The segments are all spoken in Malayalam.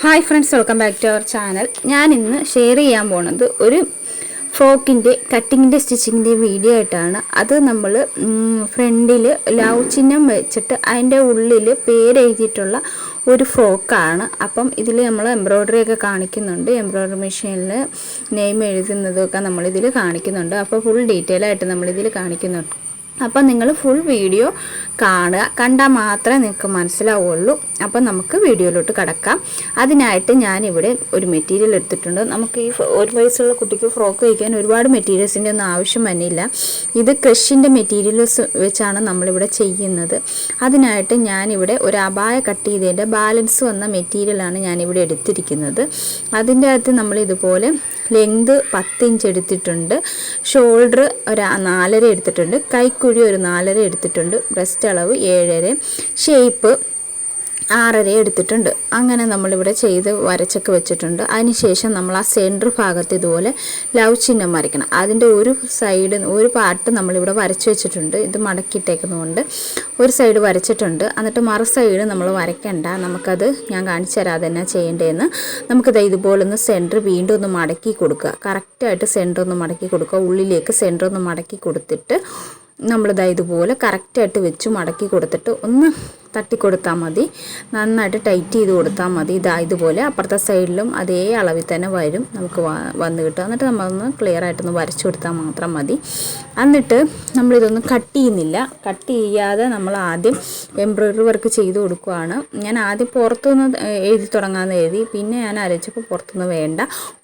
Hi friends welcome back to our channel ഞാൻ ഇന്ന് ഷെയർ ചെയ്യാൻ പോണത് ഒരു ഫ്രോക്കിന്റെ കട്ടിങ്ങിന്റെ സ്റ്റിച്ചിങ്ങിന്റെ വീഡിയോ ആയിട്ടാണ്. അത് നമ്മൾ ഫ്രണ്ടിൽ ലവ് ചിഹ്നം വെച്ചിട്ട് അതിന്റെ ഉള്ളിൽ പേരെഴുതിയിട്ടുള്ള ഒരു ഫ്രോക്കാണ്. അപ്പം ഇതിൽ നമ്മൾ എംബ്രോയ്ഡറി ഒക്കെ കാണിക്കുന്നുണ്ട്. എംബ്രോയ്ഡറി മെഷീനിൽ നെയിം എഴുതുന്നതൊക്കെ നമ്മളിതിൽ കാണിക്കുന്നുണ്ട്. അപ്പോൾ ഫുൾ ഡീറ്റെയിൽ ആയിട്ട് നമ്മളിതിൽ കാണിക്കുന്നുണ്ട്. അപ്പം നിങ്ങൾ ഫുൾ വീഡിയോ കാണുക. കണ്ടാൽ മാത്രമേ നിങ്ങൾക്ക് മനസ്സിലാവുള്ളൂ. അപ്പം നമുക്ക് വീഡിയോയിലോട്ട് കടക്കാം. അതിനായിട്ട് ഞാനിവിടെ ഒരു മെറ്റീരിയൽ എടുത്തിട്ടുണ്ട്. നമുക്ക് ഈ ഒരു വയസ്സുള്ള കുട്ടിക്ക് ഫ്രോക്ക് വയ്ക്കാൻ ഒരുപാട് മെറ്റീരിയൽസിന്റെ ഒന്നും ആവശ്യം വന്നില്ല. ഇത് ക്രഷിന്റെ മെറ്റീരിയൽസ് വെച്ചാണ് നമ്മളിവിടെ ചെയ്യുന്നത്. അതിനായിട്ട് ഞാനിവിടെ ഒരു അപായ കട്ട് ചെയ്തതിന്റെ ബാലൻസ് വന്ന മെറ്റീരിയലാണ് ഞാനിവിടെ എടുത്തിരിക്കുന്നത്. അതിന്റെ അകത്ത് നമ്മൾ ഇതുപോലെ ലെങ്ത് പത്ത് ഇഞ്ച് എടുത്തിട്ടുണ്ട്. ഷോൾഡർ ഒരു നാലര എടുത്തിട്ടുണ്ട്. കൈക്കുഴി ഒരു നാലര എടുത്തിട്ടുണ്ട്. ബ്രസ്റ്റ് അളവ് ഏഴര. ഷേപ്പ് ആറര എടുത്തിട്ടുണ്ട്. അങ്ങനെ നമ്മളിവിടെ ചെയ്ത് വരച്ചൊക്കെ വെച്ചിട്ടുണ്ട്. അതിനുശേഷം നമ്മൾ ആ സെന്റർ ഭാഗത്ത് ഇതുപോലെ ലവ് ചിഹ്നം വരയ്ക്കണം. അതിന്റെ ഒരു സൈഡ് ഒരു പാർട്ട് നമ്മളിവിടെ വരച്ച് വെച്ചിട്ടുണ്ട്. ഇത് മടക്കിയിട്ടേക്കുന്നതുകൊണ്ട് ഒരു സൈഡ് വരച്ചിട്ടുണ്ട്. എന്നിട്ട് മറു സൈഡ് നമ്മൾ വരയ്ക്കണ്ട. നമുക്കത് ഞാൻ കാണിച്ചു തരാം തന്നെ ചെയ്യേണ്ടതെന്ന്. നമുക്കിത് ഇതുപോലെ ഒന്ന് സെന്റർ വീണ്ടും ഒന്ന് മടക്കി കൊടുക്കുക. കറക്റ്റായിട്ട് സെന്റർ ഒന്ന് മടക്കി കൊടുക്കുക. ഉള്ളിലേക്ക് സെന്റർ ഒന്ന് മടക്കി കൊടുത്തിട്ട് നമ്മളിതാ ഇതുപോലെ കറക്റ്റായിട്ട് വെച്ച് മടക്കി കൊടുത്തിട്ട് ഒന്ന് തട്ടി കൊടുത്താൽ മതി. നന്നായിട്ട് ടൈറ്റ് ചെയ്ത് കൊടുത്താൽ മതി. ഇതാ ഇതുപോലെ അപ്പുറത്തെ സൈഡിലും അതേ അളവിൽ തന്നെ വരും. നമുക്ക് വന്ന് കിട്ടും എന്നിട്ട് നമ്മളൊന്ന് ക്ലിയർ ആയിട്ടൊന്ന് വരച്ചു കൊടുത്താൽ മാത്രം മതി. എന്നിട്ട് നമ്മളിതൊന്നും കട്ട് ചെയ്യുന്നില്ല. കട്ട് ചെയ്യാതെ നമ്മൾ ആദ്യം എംബ്രോയിഡറി വർക്ക് ചെയ്ത് കൊടുക്കുകയാണ് ഞാൻ ആദ്യം പുറത്തുനിന്ന് എഴുതി തുടങ്ങാമെന്ന് എഴുതി. പിന്നെ ഞാൻ അരച്ചപ്പോൾ പുറത്തുനിന്ന് വേണ്ട.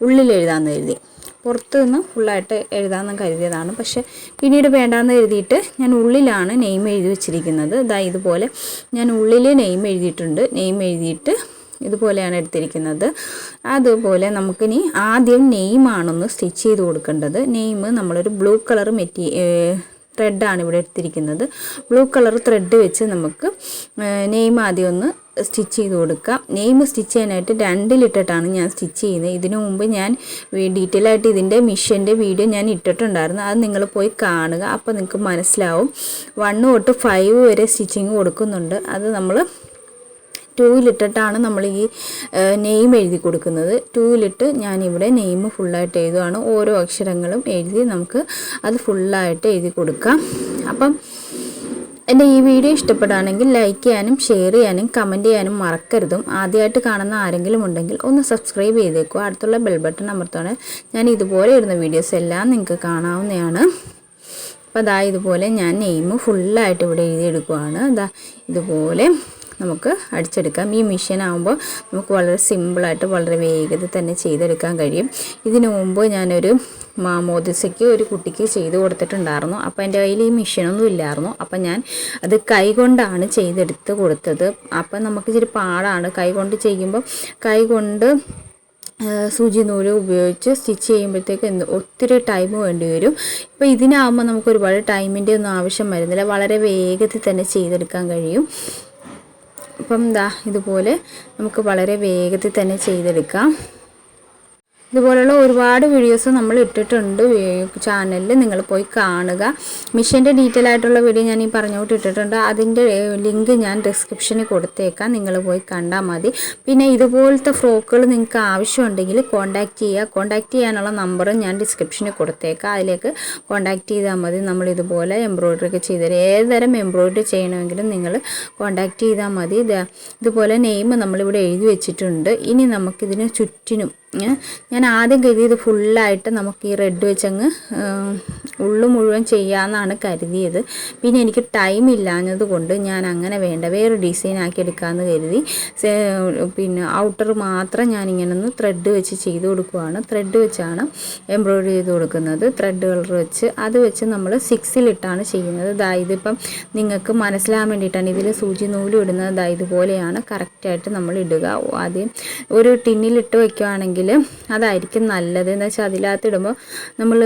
ഉള്ളിൽ എഴുതാമെന്ന് എഴുതി. പുറത്ത് നിന്ന് ഫുള്ളായിട്ട് എഴുതാമെന്ന് കരുതിയതാണ്. പക്ഷെ പിന്നീട് വേണ്ടാന്ന് എഴുതിയിട്ട് ഞാൻ ഉള്ളിലാണ് നെയിം എഴുതി വെച്ചിരിക്കുന്നത്. ഇതാ ഇതുപോലെ ഞാൻ ഉള്ളിൽ നെയിം എഴുതിയിട്ടുണ്ട്. നെയിം എഴുതിയിട്ട് ഇതുപോലെയാണ് എടുത്തിരിക്കുന്നത്. അതുപോലെ നമുക്കിനി ആദ്യം നെയിമാണൊന്ന് സ്റ്റിച്ച് ചെയ്ത് കൊടുക്കേണ്ടത്. നെയിം നമ്മളൊരു ബ്ലൂ കളർ മെറ്റീ ത്രെഡാണ് ഇവിടെ എടുത്തിരിക്കുന്നത്. ബ്ലൂ കളർ ത്രെഡ് വെച്ച് നമുക്ക് നെയിം ആദ്യം ഒന്ന് സ്റ്റിച്ച് ചെയ്ത് കൊടുക്കുക നെയിം സ്റ്റിച്ച് ചെയ്യാനായിട്ട് രണ്ടിലിട്ടിട്ടാണ് ഞാൻ സ്റ്റിച്ച് ചെയ്യുന്നത്. ഇതിനു മുമ്പ് ഞാൻ ഡീറ്റെയിൽ ആയിട്ട് ഇതിന്റെ മിഷന്റെ വീഡിയോ ഞാൻ ഇട്ടിട്ടുണ്ടായിരുന്നു. അത് നിങ്ങൾ പോയി കാണുക. അപ്പോൾ നിങ്ങൾക്ക് മനസ്സിലാവും. വണ്ണ് തൊട്ട് ഫൈവ് വരെ സ്റ്റിച്ചിങ് കൊടുക്കുന്നുണ്ട്. അത് നമ്മൾ ടൂവിലിട്ടിട്ടാണ് നമ്മൾ ഈ നെയിം എഴുതി കൊടുക്കുന്നത്. ടൂവിലിട്ട് ഞാനിവിടെ നെയിം ഫുള്ളായിട്ട് എഴുതുകയാണ് ഓരോ അക്ഷരങ്ങളും എഴുതി നമുക്ക് അത് ഫുള്ളായിട്ട് എഴുതി കൊടുക്കാം. അപ്പം എന്റെ ഈ വീഡിയോ ഇഷ്ടപ്പെടുകയാണെങ്കിൽ ലൈക്ക് ചെയ്യാനും ഷെയർ ചെയ്യാനും കമന്റ് ചെയ്യാനും മറക്കരുതും. ആദ്യമായിട്ട് കാണുന്ന ആരെങ്കിലും ഉണ്ടെങ്കിൽ ഒന്ന് സബ്സ്ക്രൈബ് ചെയ്തേക്കുക അടുത്തുള്ള ബെൽ ബട്ടൺ അമർത്തുകയാണ്. ഞാൻ ഇതുപോലെ ഇടുന്ന വീഡിയോസ് എല്ലാം നിങ്ങൾക്ക് കാണാവുന്നതാണ്. അപ്പോൾ അതാ ഇതുപോലെ ഞാൻ നെയിം ഫുള്ളായിട്ട് ഇവിടെ എഴുതിയെടുക്കുവാണ്. അതാ ഇതുപോലെ നമുക്ക് അടിച്ചെടുക്കാം. ഈ മെഷീൻ ആകുമ്പോൾ നമുക്ക് വളരെ സിമ്പിളായിട്ട് വളരെ വേഗത്തിൽ തന്നെ ചെയ്തെടുക്കാൻ കഴിയും. ഇതിനു മുമ്പ് ഞാനൊരു മാമോദിസയ്ക്ക് ഒരു കുട്ടിക്ക് ചെയ്ത് കൊടുത്തിട്ടുണ്ടായിരുന്നു. അപ്പോൾ എന്റെ കയ്യിൽ ഈ മെഷീനൊന്നും ഇല്ലായിരുന്നു. അപ്പം ഞാൻ അത് കൈകൊണ്ടാണ് ചെയ്തെടുത്ത് കൊടുത്തത്. അപ്പം നമുക്ക് ഇച്ചിരി പാടാണ്. കൈകൊണ്ട് ചെയ്യുമ്പോൾ കൈകൊണ്ട് സൂചി നൂൽ ഉപയോഗിച്ച് സ്റ്റിച്ച് ചെയ്യുമ്പോഴത്തേക്ക് എന്ത് ഒത്തിരി ടൈം വേണ്ടി വരും. ഇപ്പോൾ ഇതിനാകുമ്പോൾ നമുക്ക് ഒരുപാട് ടൈമിന്റെ ഒന്നും ആവശ്യം വരുന്നില്ല. വളരെ വേഗത്തിൽ തന്നെ ചെയ്തെടുക്കാൻ കഴിയും. അപ്പം ദാ ഇതുപോലെ നമുക്ക് വളരെ വേഗത്തിൽ തന്നെ ചെയ്തെടുക്കാം. ഇതുപോലുള്ള ഒരുപാട് വീഡിയോസ് നമ്മൾ ഇട്ടിട്ടുണ്ട് ചാനലിൽ നിങ്ങൾ പോയി കാണുക. മിഷന്റെ ഡീറ്റെയിൽ ആയിട്ടുള്ള വീഡിയോ ഞാൻ ഈ പറഞ്ഞോട്ട് ഇട്ടിട്ടുണ്ട്. അതിന്റെ ലിങ്ക് ഞാൻ ഡിസ്ക്രിപ്ഷനിൽ കൊടുത്തേക്കാം. നിങ്ങൾ പോയി കണ്ടാൽ മതി. പിന്നെ ഇതുപോലത്തെ ഫ്രോക്കുകൾ നിങ്ങൾക്ക് ആവശ്യമുണ്ടെങ്കിൽ കോൺടാക്റ്റ് ചെയ്യുക. കോൺടാക്റ്റ് ചെയ്യാനുള്ള നമ്പറും ഞാൻ ഡിസ്ക്രിപ്ഷനിൽ കൊടുത്തേക്കാം. അതിലേക്ക് കോൺടാക്റ്റ് ചെയ്താൽ മതി. നമ്മൾ ഇതുപോലെ എംബ്രോയ്ഡറി ഒക്കെ ചെയ്തുതരും ഏതുതരം എംബ്രോയ്ഡറി ചെയ്യണമെങ്കിലും നിങ്ങൾ കോൺടാക്റ്റ് ചെയ്താൽ മതി. ഇത് ഇതുപോലെ നെയിം നമ്മളിവിടെ എഴുതി വെച്ചിട്ടുണ്ട്. ഇനി നമുക്കിതിന് ചുറ്റിനും ഞാൻ ആദ്യം കരുതിയത് ഫുള്ളായിട്ട് നമുക്ക് ഈ റെഡ് വെച്ചങ്ങ് ഉള്ളു മുഴുവൻ ചെയ്യാമെന്നാണ് കരുതിയത്. പിന്നെ എനിക്ക് ടൈം ഇല്ലാഞ്ഞത് കൊണ്ട് ഞാൻ അങ്ങനെ വേണ്ട വേറെ ഡിസൈൻ ആക്കി എടുക്കാമെന്ന് കരുതി. പിന്നെ ഔട്ടർ മാത്രം ഞാൻ ഇങ്ങനെ ഒന്ന് ത്രെഡ് വെച്ച് ചെയ്ത് കൊടുക്കുവാണ്. ത്രെഡ് വെച്ചാണ് എംബ്രോയ്ഡറി ചെയ്ത് കൊടുക്കുന്നത്. ത്രെഡ് കളർ വെച്ച് അത് വെച്ച് നമ്മൾ സിക്സിലിട്ടാണ് ചെയ്യുന്നത്. അതായത് ഇപ്പം നിങ്ങൾക്ക് മനസ്സിലാകാൻ വേണ്ടിയിട്ടാണ് ഇതിൽ സൂചി നൂൽ ഇടുന്നത്. ദാ ഇതുപോലെയാണ് കറക്റ്റായിട്ട് നമ്മൾ ഇടുക. ആദ്യം ഒരു ടിന്നിലിട്ട് വയ്ക്കുകയാണെങ്കിൽ അതായിരിക്കും നല്ലത്. എന്ന് വെച്ചാൽ അതിനകത്ത് ഇടുമ്പോൾ നമ്മൾ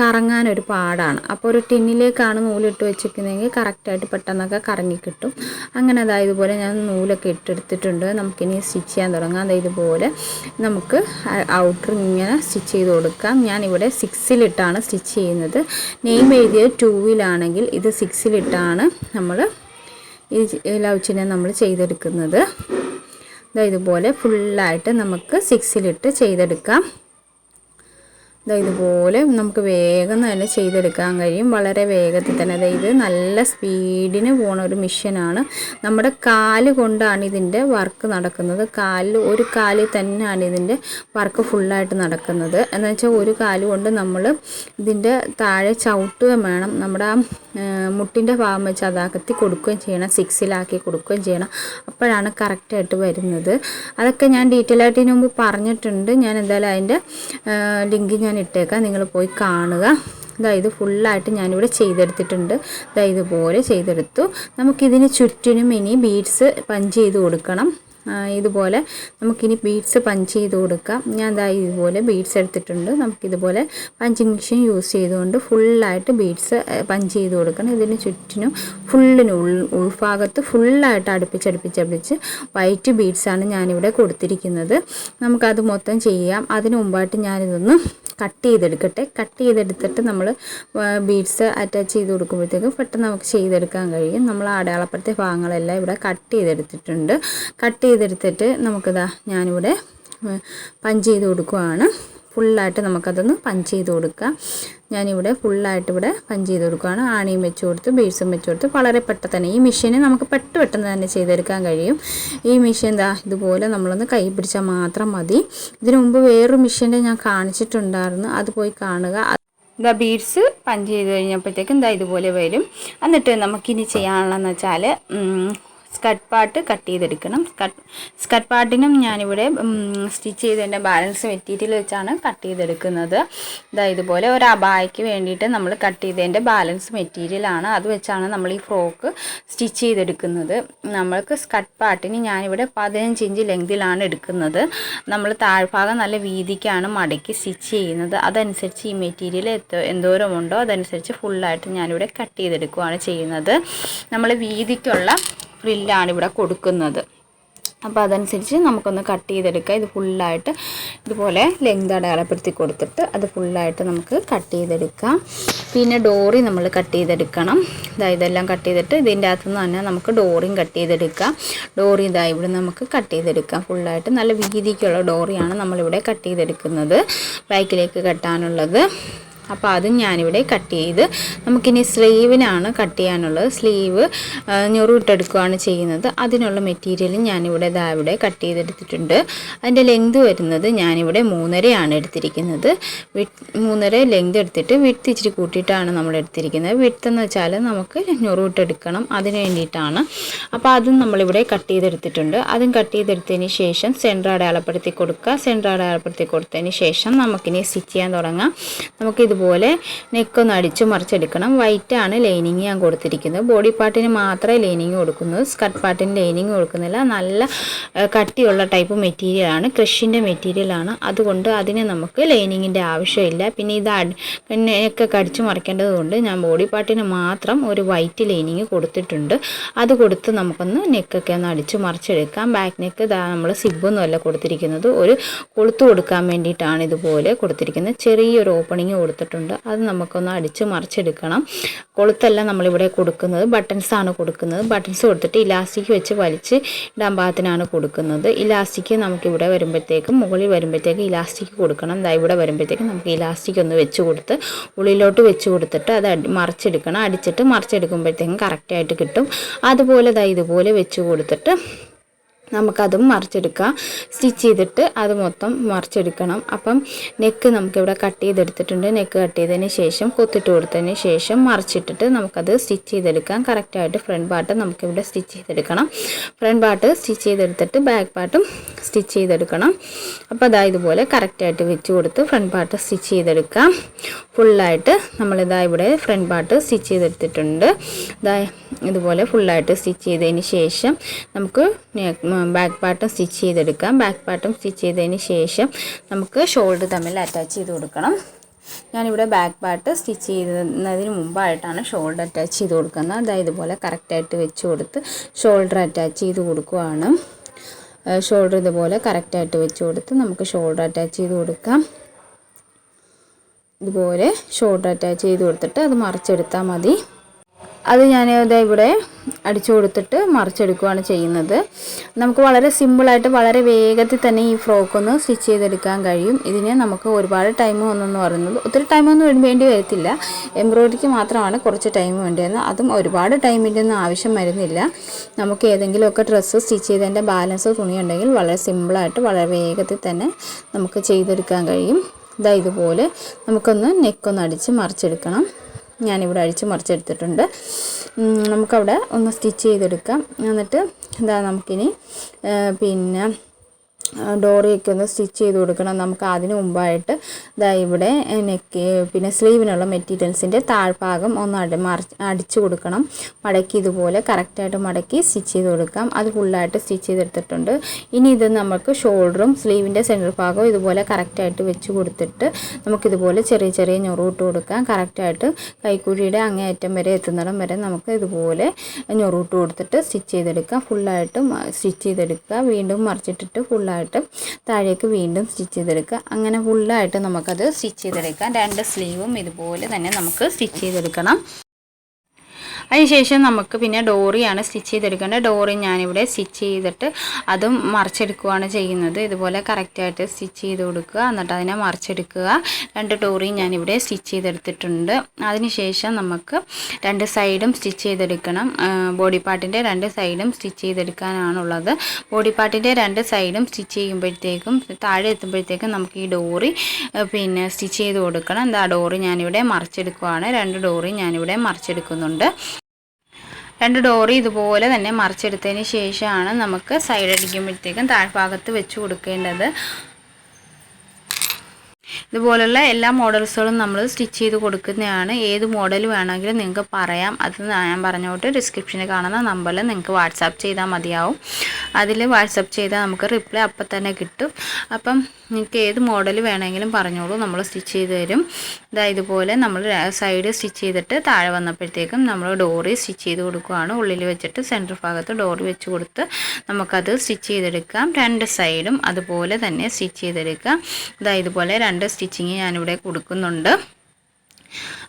കറങ്ങാനൊരു പാടാണ്. അപ്പോൾ ഒരു ടിന്നിലേക്കാണ് നൂലിട്ട് വെച്ചിരിക്കുന്നതെങ്കിൽ കറക്റ്റായിട്ട് പെട്ടെന്നൊക്കെ കറങ്ങി കിട്ടും. അങ്ങനെ അതാ ഇതുപോലെ ഞാൻ നൂലൊക്കെ ഇട്ടെടുത്തിട്ടുണ്ട്. നമുക്കിനി സ്റ്റിച്ച് ചെയ്യാൻ തുടങ്ങാം. അതായത് ഇതുപോലെ നമുക്ക് ഔട്ടർ ഇങ്ങനെ സ്റ്റിച്ച് ചെയ്ത് കൊടുക്കാം. ഞാനിവിടെ സിക്സിലിട്ടാണ് സ്റ്റിച്ച് ചെയ്യുന്നത്. നെയിം എഴുതിയത് ടൂവിലാണെങ്കിൽ ഇത് സിക്സിലിട്ടാണ് നമ്മൾ ഈ ലവ് ചിഹ്നം നമ്മൾ ചെയ്തെടുക്കുന്നത്. ഇതുപോലെ ഫുള്ളായിട്ട് നമുക്ക് സിക്സിലിട്ട് ചെയ്തെടുക്കാം. ഇതാ ഇതുപോലെ നമുക്ക് വേഗം തന്നെ ചെയ്തെടുക്കാൻ കഴിയും. വളരെ വേഗത്തിൽ തന്നെ. അതായത് നല്ല സ്പീഡിന് പോണ ഒരു മിഷനാണ് നമ്മുടെ കാൽ കൊണ്ടാണ് ഇതിന്റെ വർക്ക് നടക്കുന്നത്. കാലിൽ ഒരു കാലിൽ തന്നെയാണ് ഇതിന്റെ വർക്ക് ഫുള്ളായിട്ട് നടക്കുന്നത്. എന്ന് വെച്ചാൽ ഒരു കാൽ കൊണ്ട് നമ്മൾ ഇതിന്റെ താഴെ ചവിട്ടുകയും വേണം. നമ്മുടെ ആ മുട്ടിന്റെ ഭാഗം വെച്ച് അതാകത്തി കൊടുക്കുകയും ചെയ്യണം. സിക്സിലാക്കി കൊടുക്കുകയും ചെയ്യണം. അപ്പോഴാണ് കറക്റ്റായിട്ട് വരുന്നത്. അതൊക്കെ ഞാൻ ഡീറ്റെയിൽ ആയിട്ട് ഇതിനു മുമ്പ് പറഞ്ഞിട്ടുണ്ട്. ഞാൻ എന്തായാലും അതിന്റെ ലിങ്ക് ഞാൻ ഇട്ടേക്കാം നിങ്ങൾ പോയി കാണുക. ഇതാ ഇത് ഫുള്ളായിട്ട് ഞാനിവിടെ ചെയ്തെടുത്തിട്ടുണ്ട്. ഇതാ ഇതുപോലെ ചെയ്തെടുത്തു. നമുക്കിതിന് ചുറ്റിനും ഇനി ബീഡ്സ് പഞ്ച് ചെയ്ത് കൊടുക്കണം. ഇതുപോലെ നമുക്കിനി ബീഡ്സ് പഞ്ച് ചെയ്ത് കൊടുക്കാം. ഞാൻ ദാ ഇതുപോലെ ബീഡ്സ് എടുത്തിട്ടുണ്ട്. നമുക്കിതുപോലെ പഞ്ചിങ് മെഷീൻ യൂസ് ചെയ്തുകൊണ്ട് ഫുള്ളായിട്ട് ബീഡ്സ് പഞ്ച് ചെയ്ത് കൊടുക്കണം. ഇതിന് ചുറ്റിനും ഫുള്ളിന് ഉൾ ഉൾഭാഗത്ത് ഫുള്ളായിട്ട് അടുപ്പിച്ചടുപ്പിച്ചടുപ്പിച്ച് വൈറ്റ് ബീഡ്സാണ് ഞാനിവിടെ കൊടുത്തിരിക്കുന്നത്. നമുക്കത് മൊത്തം ചെയ്യാം. അതിന് മുമ്പായിട്ട് ഞാനിതൊന്ന് കട്ട് ചെയ്തെടുക്കട്ടെ. കട്ട് ചെയ്തെടുത്തിട്ട് നമ്മൾ ബീഡ്സ് അറ്റാച്ച് ചെയ്ത് കൊടുക്കുമ്പോഴത്തേക്കും പെട്ടെന്ന് നമുക്ക് ചെയ്തെടുക്കാൻ കഴിയും. നമ്മൾ അടയാളപ്പെടുത്തിയ ഭാഗങ്ങളെല്ലാം ഇവിടെ കട്ട് ചെയ്തെടുത്തിട്ടുണ്ട്. കട്ട് ചെയ്തെടുത്തിട്ട് നമുക്കിതാ ഞാനിവിടെ പഞ്ച് ചെയ്ത് കൊടുക്കുവാണ്. ഫുള്ളായിട്ട് നമുക്കതൊന്ന് പഞ്ച് ചെയ്ത് കൊടുക്കാം. ഞാനിവിടെ ഫുള്ളായിട്ട് ഇവിടെ പഞ്ച് ചെയ്ത് കൊടുക്കുകയാണ്. ആണിയും വെച്ച് കൊടുത്ത് ബീഡ്സും വെച്ച് കൊടുത്ത് വളരെ പെട്ടെന്ന് തന്നെ ഈ മെഷീന് നമുക്ക് പെട്ട് പെട്ടെന്ന് തന്നെ ചെയ്തെടുക്കാൻ കഴിയും. ഈ മെഷീൻ എന്താ ഇതുപോലെ നമ്മളൊന്ന് കൈ പിടിച്ചാൽ മാത്രം മതി. ഇതിനു മുമ്പ് വേറൊരു മെഷീന്റെ ഞാൻ കാണിച്ചിട്ടുണ്ടായിരുന്നു. അത് പോയി കാണുക. ഇതാ ബീഡ്സ് പഞ്ച് ചെയ്ത് കഴിഞ്ഞപ്പോഴത്തേക്കും ഇതാ ഇതുപോലെ വരും. എന്നിട്ട് നമുക്കിനി ചെയ്യാനുള്ളതെന്ന് വെച്ചാൽ സ്കട്ട് പാർട്ട് കട്ട് ചെയ്തെടുക്കണം. സ്കട്ട് സ്കട്ട് പാർട്ടിനും ഞാനിവിടെ സ്റ്റിച്ച് ചെയ്തതിന്റെ ബാലൻസ് മെറ്റീരിയൽ വെച്ചാണ് കട്ട് ചെയ്തെടുക്കുന്നത്. ഇതാ ഇതുപോലെ ഒരു അബായ്ക്ക് വേണ്ടിയിട്ട് നമ്മൾ കട്ട് ചെയ്തതിന്റെ ബാലൻസ് മെറ്റീരിയലാണ് അത് വെച്ചാണ് നമ്മൾ ഈ ഫ്രോക്ക് സ്റ്റിച്ച് ചെയ്തെടുക്കുന്നത്. നമ്മൾക്ക് സ്കട്ട് പാർട്ടിന് ഞാനിവിടെ പതിനഞ്ച് ഇഞ്ച് ലെങ്തിലാണ് എടുക്കുന്നത്. നമ്മൾ താഴ്ഭാഗം നല്ല വീതിക്കാണ് മടക്കി സ്റ്റിച്ച് ചെയ്യുന്നത്. അതനുസരിച്ച് ഈ മെറ്റീരിയൽ എത്തോ എന്തോരം ഉണ്ടോ അതനുസരിച്ച് ഫുള്ളായിട്ട് ഞാനിവിടെ കട്ട് ചെയ്തെടുക്കുകയാണ് ചെയ്യുന്നത്. നമ്മൾ വീതിക്കുള്ള ഫ്രില്ലാണ് ഇവിടെ കൊടുക്കുന്നത്. അപ്പോൾ അതനുസരിച്ച് നമുക്കൊന്ന് കട്ട് ചെയ്തെടുക്കാം. ഇത് ഫുള്ളായിട്ട് ഇതുപോലെ ലെങ്ത് അടയാളപ്പെടുത്തി കൊടുത്തിട്ട് അത് ഫുള്ളായിട്ട് നമുക്ക് കട്ട് ചെയ്തെടുക്കാം. പിന്നെ ഡോറി നമ്മൾ കട്ട് ചെയ്തെടുക്കണം. ഇതാ ഇതെല്ലാം കട്ട് ചെയ്തിട്ട് ഇതിന്റെ അകത്തുനിന്ന് തന്നെ നമുക്ക് ഡോറിയും കട്ട് ചെയ്തെടുക്കാം. ഡോറി ഇതാ ഇവിടെ നമുക്ക് കട്ട് ചെയ്തെടുക്കാം. ഫുള്ളായിട്ട് നല്ല വീതിക്കുള്ള ഡോറിയാണ് നമ്മളിവിടെ കട്ട് ചെയ്തെടുക്കുന്നത്. ബാക്കിലേക്ക് കെട്ടാനുള്ളത്. അപ്പോൾ അതും ഞാനിവിടെ കട്ട് ചെയ്ത് നമുക്കിനി സ്ലീവിനാണ് കട്ട് ചെയ്യാനുള്ളത്. സ്ലീവ് ഞൊറുവിട്ടെടുക്കുകയാണ് ചെയ്യുന്നത്. അതിനുള്ള മെറ്റീരിയലും ഞാനിവിടെ ഇതാ ഇവിടെ കട്ട് ചെയ്തെടുത്തിട്ടുണ്ട്. അതിന്റെ ലെങ്ത് വരുന്നത് ഞാനിവിടെ മൂന്നരയാണ് എടുത്തിരിക്കുന്നത്. മൂന്നര ലെങ്ത് എടുത്തിട്ട് വിട്ട് ഇച്ചിരി കൂട്ടിയിട്ടാണ് നമ്മൾ എടുത്തിരിക്കുന്നത്. വിട്ട് എന്ന് വെച്ചാൽ നമുക്ക് ഞൊറുവിട്ടെടുക്കണം അതിന് വേണ്ടിയിട്ടാണ്. അപ്പോൾ അതും നമ്മളിവിടെ കട്ട് ചെയ്തെടുത്തിട്ടുണ്ട്. അതും കട്ട് ചെയ്തെടുത്തതിന് ശേഷം സെന്റർ അടയാളപ്പെടുത്തി കൊടുക്കുക. സെന്റർ അടയാളപ്പെടുത്തി കൊടുത്തതിന് ശേഷം നമുക്കിനി സ്റ്റിച്ച് ചെയ്യാൻ തുടങ്ങാം. നമുക്ക് ഇതുപോലെ നെക്കൊന്ന് അടിച്ച് മറിച്ചെടുക്കണം. ആണ് ലൈനിങ് ഞാൻ കൊടുത്തിരിക്കുന്നത്. ബോഡി പാർട്ടിന് മാത്രമേ ലൈനിങ് കൊടുക്കുന്നത് സ്കർട്ട് പാർട്ടിന് ലൈനിങ് കൊടുക്കുന്നില്ല. നല്ല കട്ടിയുള്ള ടൈപ്പ് മെറ്റീരിയലാണ് ക്രഷിന്റെ മെറ്റീരിയലാണ് അതുകൊണ്ട് അതിന് നമുക്ക് ലൈനിങ്ങിന്റെ ആവശ്യമില്ല. പിന്നെ ഇത് അടി കടിച്ചു അടിച്ച് മറിക്കേണ്ടത് ഞാൻ ബോഡി പാർട്ടിന് മാത്രം ഒരു വൈറ്റ് ലൈനിങ് കൊടുത്തിട്ടുണ്ട്. അത് കൊടുത്ത് നമുക്കൊന്ന് നെക്കൊക്കെ ഒന്ന് അടിച്ച് മറിച്ചെടുക്കാം. ബാക്ക് നെക്ക് നമ്മൾ സിബൊന്നുമല്ല കൊടുത്തിരിക്കുന്നത്. ഒരു കൊളുത്ത് കൊടുക്കാൻ വേണ്ടിയിട്ടാണ് ഇതുപോലെ കൊടുത്തിരിക്കുന്നത്. ചെറിയൊരു ഓപ്പണിങ് കൊടുത്തിട്ടുണ്ട്. അത് നമുക്കൊന്ന് അടിച്ച് മറിച്ചെടുക്കണം. കൊളുത്തല്ല നമ്മളിവിടെ കൊടുക്കുന്നത് ബട്ടൺസാണ് കൊടുക്കുന്നത്. ബട്ടൺസ് കൊടുത്തിട്ട് ഇലാസ്റ്റിക് വെച്ച് വലിച്ച് ഇടാൻ കൊടുക്കുന്നത്. ഇലാസ്റ്റിക് നമുക്കിവിടെ വരുമ്പോഴത്തേക്കും മുകളിൽ വരുമ്പോഴത്തേക്കും ഇലാസ്റ്റിക് കൊടുക്കണം. ദാ ഇവിടെ വരുമ്പോഴത്തേക്കും നമുക്ക് ഇലാസ്റ്റിക് ഒന്ന് വെച്ച് കൊടുത്ത് ഉള്ളിലോട്ട് വെച്ച് കൊടുത്തിട്ട് അത് മറിച്ചെടുക്കണം. അടിച്ചിട്ട് മറിച്ചെടുക്കുമ്പോഴത്തേക്കും കറക്റ്റായിട്ട് കിട്ടും. അതുപോലെ ദാ ഇതുപോലെ വെച്ച് കൊടുത്തിട്ട് നമുക്കതും മറിച്ചെടുക്കാം. സ്റ്റിച്ച് ചെയ്തിട്ട് അത് മൊത്തം മറിച്ചെടുക്കണം. അപ്പം നെക്ക് നമുക്കിവിടെ കട്ട് ചെയ്തെടുത്തിട്ടുണ്ട്. നെക്ക് കട്ട് ചെയ്തതിന് ശേഷം കൊത്തിട്ട് കൊടുത്തതിന് ശേഷം മറിച്ചിട്ടിട്ട് നമുക്കത് സ്റ്റിച്ച് ചെയ്തെടുക്കാം. കറക്റ്റായിട്ട് ഫ്രണ്ട് പാർട്ട് നമുക്കിവിടെ സ്റ്റിച്ച് ചെയ്തെടുക്കണം. ഫ്രണ്ട് പാർട്ട് സ്റ്റിച്ച് ചെയ്തെടുത്തിട്ട് ബാക്ക് പാർട്ടും സ്റ്റിച്ച് ചെയ്തെടുക്കണം. അപ്പോൾ അതാ ഇതുപോലെ കറക്റ്റായിട്ട് വെച്ച് കൊടുത്ത് ഫ്രണ്ട് പാർട്ട് സ്റ്റിച്ച് ചെയ്തെടുക്കാം. ഫുള്ളായിട്ട് നമ്മളിതാ ഇവിടെ ഫ്രണ്ട് പാർട്ട് സ്റ്റിച്ച് ചെയ്തെടുത്തിട്ടുണ്ട്. ഇതാ ഇതുപോലെ ഫുള്ളായിട്ട് സ്റ്റിച്ച് ചെയ്തതിന് ശേഷം നമുക്ക് ബാക്ക് പാർട്ടും സ്റ്റിച്ച് ചെയ്തെടുക്കാം. ബാക്ക് പാർട്ടും സ്റ്റിച്ച് ചെയ്തതിന് ശേഷം നമുക്ക് ഷോൾഡർ തമ്മിൽ അറ്റാച്ച് ചെയ്ത് കൊടുക്കണം. ഞാനിവിടെ ബാക്ക് പാർട്ട് സ്റ്റിച്ച് ചെയ്യുന്നതിന് മുമ്പായിട്ടാണ് ഷോൾഡർ അറ്റാച്ച് ചെയ്ത് കൊടുക്കുന്നത്. അതായത് ഇതുപോലെ കറക്റ്റായിട്ട് വെച്ച് കൊടുത്ത് ഷോൾഡർ അറ്റാച്ച് ചെയ്ത് കൊടുക്കുവാണ്. ഷോൾഡർ ഇതുപോലെ കറക്റ്റായിട്ട് വെച്ച് കൊടുത്ത് നമുക്ക് ഷോൾഡർ അറ്റാച്ച് ചെയ്ത് കൊടുക്കാം. ഇതുപോലെ ഷോൾഡർ അറ്റാച്ച് ചെയ്ത് കൊടുത്തിട്ട് അത് മറിച്ചെടുത്താൽ മതി. അത് ഞാൻ ഇതാ ഇവിടെ അടിച്ചു കൊടുത്തിട്ട് മറിച്ചെടുക്കുകയാണ് ചെയ്യുന്നത്. നമുക്ക് വളരെ സിമ്പിളായിട്ട് വളരെ വേഗത്തിൽ തന്നെ ഈ ഫ്രോക്ക് ഒന്ന് സ്റ്റിച്ച് ചെയ്തെടുക്കാൻ കഴിയും. ഇതിന് നമുക്ക് ഒരുപാട് ടൈം ഒന്നെന്ന് പറയുന്നത്. ഒത്തിരി ടൈമൊന്നും വേണ്ടി വരത്തില്ല. എംബ്രോയിഡറിക്ക് മാത്രമാണ് കുറച്ച് ടൈം വേണ്ടി വരുന്നത് അതും ഒരുപാട് ടൈമിന്റെ ഒന്നും ആവശ്യം വരുന്നില്ല. നമുക്ക് ഏതെങ്കിലുമൊക്കെ ഡ്രസ്സ് സ്റ്റിച്ച് ചെയ്തതിന്റെ ബാലൻസ് തുണിയുണ്ടെങ്കിൽ വളരെ സിമ്പിളായിട്ട് വളരെ വേഗത്തിൽ തന്നെ നമുക്ക് ചെയ്തെടുക്കാൻ കഴിയും. ഇതാ ഇതുപോലെ നമുക്കൊന്ന് നെക്കൊന്ന് അടിച്ച് മറിച്ചെടുക്കണം. ഞാനിവിടെ അഴിച്ച് മറിച്ചെടുത്തിട്ടുണ്ട്. നമുക്കവിടെ ഒന്ന് സ്റ്റിച്ച് ചെയ്തെടുക്കാം. എന്നിട്ട് എന്താ നമുക്കിനി പിന്നെ ഡോറിയൊക്കെ ഒന്ന് സ്റ്റിച്ച് ചെയ്ത് കൊടുക്കണം. നമുക്ക് അതിന് മുമ്പായിട്ട് ഇതാ ഇവിടെ നെക്ക് പിന്നെ സ്ലീവിനുള്ള മെറ്റീരിയൽസിന്റെ താഴ്ഭാഗം ഒന്ന് അടി അടിച്ചു കൊടുക്കണം. മടക്കി ഇതുപോലെ കറക്റ്റായിട്ട് മടക്കി സ്റ്റിച്ച് ചെയ്ത് കൊടുക്കാം. അത് ഫുള്ളായിട്ട് സ്റ്റിച്ച് ചെയ്തെടുത്തിട്ടുണ്ട്. ഇനി ഇത് നമുക്ക് ഷോൾഡറും സ്ലീവിന്റെ സെന്റർ ഭാഗവും ഇതുപോലെ കറക്റ്റായിട്ട് വെച്ച് കൊടുത്തിട്ട് നമുക്കിതുപോലെ ചെറിയ ചെറിയ ഞൊറൂട്ട് കൊടുക്കാം. കറക്റ്റായിട്ട് കൈക്കുഴിയുടെ അങ്ങേയറ്റം വരെ എത്തുന്നിടം വരെ നമുക്ക് ഇതുപോലെ ഞൊറൂട്ട് കൊടുത്തിട്ട് സ്റ്റിച്ച് ചെയ്തെടുക്കാം. ഫുള്ളായിട്ടും സ്റ്റിച്ച് ചെയ്തെടുക്കുക. വീണ്ടും മറിച്ചിട്ടിട്ട് ഫുള്ളായിട്ട് ഫുള്ളായിട്ട് താഴേക്ക് വീണ്ടും സ്റ്റിച്ച് ചെയ്തെടുക്കുക. അങ്ങനെ ഫുള്ളായിട്ട് നമുക്കത് സ്റ്റിച്ച് ചെയ്തെടുക്കാം. രണ്ട് സ്ലീവും ഇതുപോലെ തന്നെ നമുക്ക് സ്റ്റിച്ച് ചെയ്തെടുക്കണം. അതിനുശേഷം നമുക്ക് പിന്നെ ഡോറിയാണ് സ്റ്റിച്ച് ചെയ്തെടുക്കേണ്ടത്. ഡോറി ഞാനിവിടെ സ്റ്റിച്ച് ചെയ്തിട്ട് അതും മറിച്ചെടുക്കുകയാണ് ചെയ്യുന്നത്. ഇതുപോലെ കറക്റ്റായിട്ട് സ്റ്റിച്ച് ചെയ്ത് കൊടുക്കുക. എന്നിട്ട് അതിനെ മറിച്ചെടുക്കുക. രണ്ട് ഡോറിയും ഞാനിവിടെ സ്റ്റിച്ച് ചെയ്തെടുത്തിട്ടുണ്ട്. അതിനുശേഷം നമുക്ക് രണ്ട് സൈഡും സ്റ്റിച്ച് ചെയ്തെടുക്കണം. ബോഡി പാർട്ടിന്റെ രണ്ട് സൈഡും സ്റ്റിച്ച് ചെയ്തെടുക്കാനാണുള്ളത്. ബോഡി പാർട്ടിന്റെ രണ്ട് സൈഡും സ്റ്റിച്ച് ചെയ്യുമ്പോഴത്തേക്കും താഴെ എത്തുമ്പോഴത്തേക്കും നമുക്ക് ഈ ഡോറി പിന്നെ സ്റ്റിച്ച് ചെയ്ത് കൊടുക്കണം. എന്താ ഡോറി ഞാനിവിടെ മറിച്ചെടുക്കുകയാണ് രണ്ട് ഡോറി ഞാനിവിടെ മറിച്ചെടുക്കുന്നുണ്ട്. രണ്ട് ഡോറി ഇതുപോലെ തന്നെ മറിച്ചെടുത്തതിന് ശേഷമാണ് നമുക്ക് സൈഡ് അടിക്കുമ്പോഴത്തേക്കും താഴ്ഭാഗത്ത് വെച്ച് കൊടുക്കേണ്ടത്. ഇതുപോലുള്ള എല്ലാ മോഡൽസുകളും നമ്മൾ സ്റ്റിച്ച് ചെയ്ത് കൊടുക്കുന്നതാണ്. ഏത് മോഡൽ വേണമെങ്കിലും നിങ്ങൾക്ക് പറയാം. അത് ഞാൻ പറഞ്ഞോട്ട് ഡിസ്ക്രിപ്ഷനിൽ കാണുന്ന നമ്പറിൽ നിങ്ങൾക്ക് വാട്സാപ്പ് ചെയ്താൽ മതിയാവും. അതിൽ വാട്സപ്പ് ചെയ്താൽ നമുക്ക് റിപ്ലൈ അപ്പം തന്നെ കിട്ടും. അപ്പം നിങ്ങൾക്ക് ഏത് മോഡൽ വേണമെങ്കിലും പറഞ്ഞോളൂ. നമ്മൾ സ്റ്റിച്ച് ചെയ്ത് തരും. ഇതാ ഇതുപോലെ നമ്മൾ സൈഡ് സ്റ്റിച്ച് ചെയ്തിട്ട് താഴെ വന്നപ്പോഴത്തേക്കും നമ്മൾ ഡോറി സ്റ്റിച്ച് ചെയ്ത് കൊടുക്കുകയാണ് ഉള്ളിൽ വെച്ചിട്ട് സെന്റർ ഭാഗത്ത് ഡോറി വെച്ച് കൊടുത്ത് നമുക്കത് സ്റ്റിച്ച് ചെയ്തെടുക്കാം. രണ്ട് സൈഡും അതുപോലെ തന്നെ സ്റ്റിച്ച് ചെയ്തെടുക്കാം. ഇതാ ഇതുപോലെ രണ്ട് സ്റ്റിച്ചിങ് ഞാനിവിടെ കൊടുക്കുന്നുണ്ട്.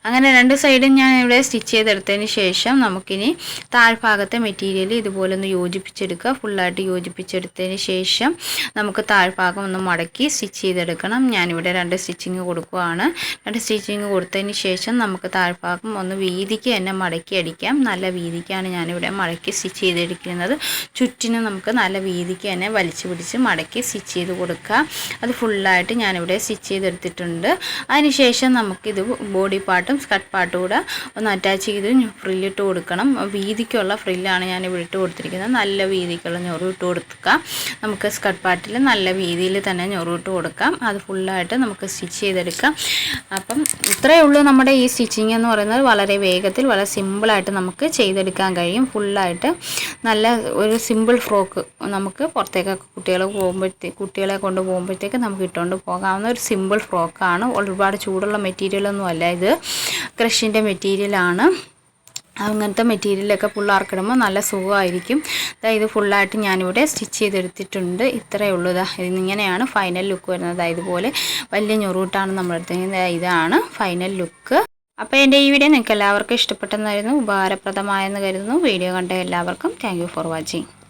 അങ്ങനെ രണ്ട് സൈഡും ഞാൻ ഇവിടെ സ്റ്റിച്ച് ചെയ്തെടുത്തതിന് ശേഷം നമുക്കിനി താഴ്ഭാഗത്തെ മെറ്റീരിയൽ ഇതുപോലെ ഒന്ന് യോജിപ്പിച്ചെടുക്കുക. ഫുള്ളായിട്ട് യോജിപ്പിച്ചെടുത്തതിന് ശേഷം നമുക്ക് താഴ്ഭാഗം ഒന്ന് മടക്കി സ്റ്റിച്ച് ചെയ്തെടുക്കണം. ഞാനിവിടെ രണ്ട് സ്റ്റിച്ചിങ് കൊടുക്കുകയാണ് രണ്ട് സ്റ്റിച്ചിങ് കൊടുത്തതിന് ശേഷം നമുക്ക് താഴ്ഭാഗം ഒന്ന് വീതിക്ക് തന്നെ മടക്കി അടിക്കാം. നല്ല വീതിക്കാണ് ഞാനിവിടെ മടക്കി സ്റ്റിച്ച് ചെയ്തെടുക്കുന്നത്. ചുറ്റിനും നമുക്ക് നല്ല വീതിക്ക് തന്നെ വലിച്ചു പിടിച്ച് മടക്കി സ്റ്റിച്ച് ചെയ്ത് കൊടുക്കുക അത് ഫുള്ളായിട്ട് ഞാനിവിടെ സ്റ്റിച്ച് ചെയ്തെടുത്തിട്ടുണ്ട്. അതിനുശേഷം നമുക്കിത് ബോഡി പാർട്ടും പാട്ടും സ്കട്ട് പാട്ട് കൂടെ ഒന്ന് അറ്റാച്ച് ചെയ്ത് ഫ്രില്ലിട്ട് കൊടുക്കണം. വീതിക്കുള്ള ഫ്രില്ലാണ് ഞാൻ ഇവിടെ ഇട്ട് കൊടുത്തിരിക്കുന്നത്. നല്ല വീതിക്കുള്ള ഞൊറു ഇട്ട് കൊടുക്കുക. നമുക്ക് സ്കട്ട് പാട്ടിൽ നല്ല വീതിയിൽ തന്നെ ഞൊറു ഇട്ട് കൊടുക്കാം. അത് ഫുള്ളായിട്ട് നമുക്ക് സ്റ്റിച്ച് ചെയ്തെടുക്കാം. അപ്പം ഇത്രയേ ഉള്ളൂ നമ്മുടെ ഈ സ്റ്റിച്ചിങ് എന്ന് പറയുന്നത്. വളരെ വേഗത്തിൽ വളരെ സിമ്പിളായിട്ട് നമുക്ക് ചെയ്തെടുക്കാൻ കഴിയും. ഫുള്ളായിട്ട് നല്ല ഒരു സിമ്പിൾ ഫ്രോക്ക് നമുക്ക് പുറത്തേക്കൊക്കെ കുട്ടികൾ പോകുമ്പോഴത്തേക്ക് കുട്ടികളെ കൊണ്ട് പോകുമ്പോഴത്തേക്ക് നമുക്ക് ഇട്ടുകൊണ്ട് പോകാവുന്ന ഒരു സിമ്പിൾ ഫ്രോക്കാണ് ഒരുപാട് ചൂടുള്ള മെറ്റീരിയലൊന്നും അല്ല ഇത്. ക്രഷിന്റെ മെറ്റീരിയലാണ്. അങ്ങനത്തെ മെറ്റീരിയലൊക്കെ പുള്ളാർക്കിടുമ്പോൾ നല്ല സുഖമായിരിക്കും. ഇത് ഫുള്ളായിട്ട് ഞാനിവിടെ സ്റ്റിച്ച് ചെയ്തെടുത്തിട്ടുണ്ട്. ഇത്രയേ ഉള്ളൂ. ഇതാ ഇതിങ്ങനെയാണ് ഫൈനൽ ലുക്ക് വരുന്നത്. ഇതുപോലെ വലിയ ഞൊറൂട്ടാണ് നമ്മളെടുത്തത് ഇതാണ് ഫൈനൽ ലുക്ക് അപ്പോൾ എന്റെ ഈ വീഡിയോ നിങ്ങൾക്ക് എല്ലാവർക്കും ഇഷ്ടപ്പെട്ടെന്നായിരുന്നു. ഉപകാരപ്രദമായെന്ന് കരുതുന്നു. വീഡിയോ കണ്ട എല്ലാവർക്കും താങ്ക് ഫോർ വാച്ചിങ്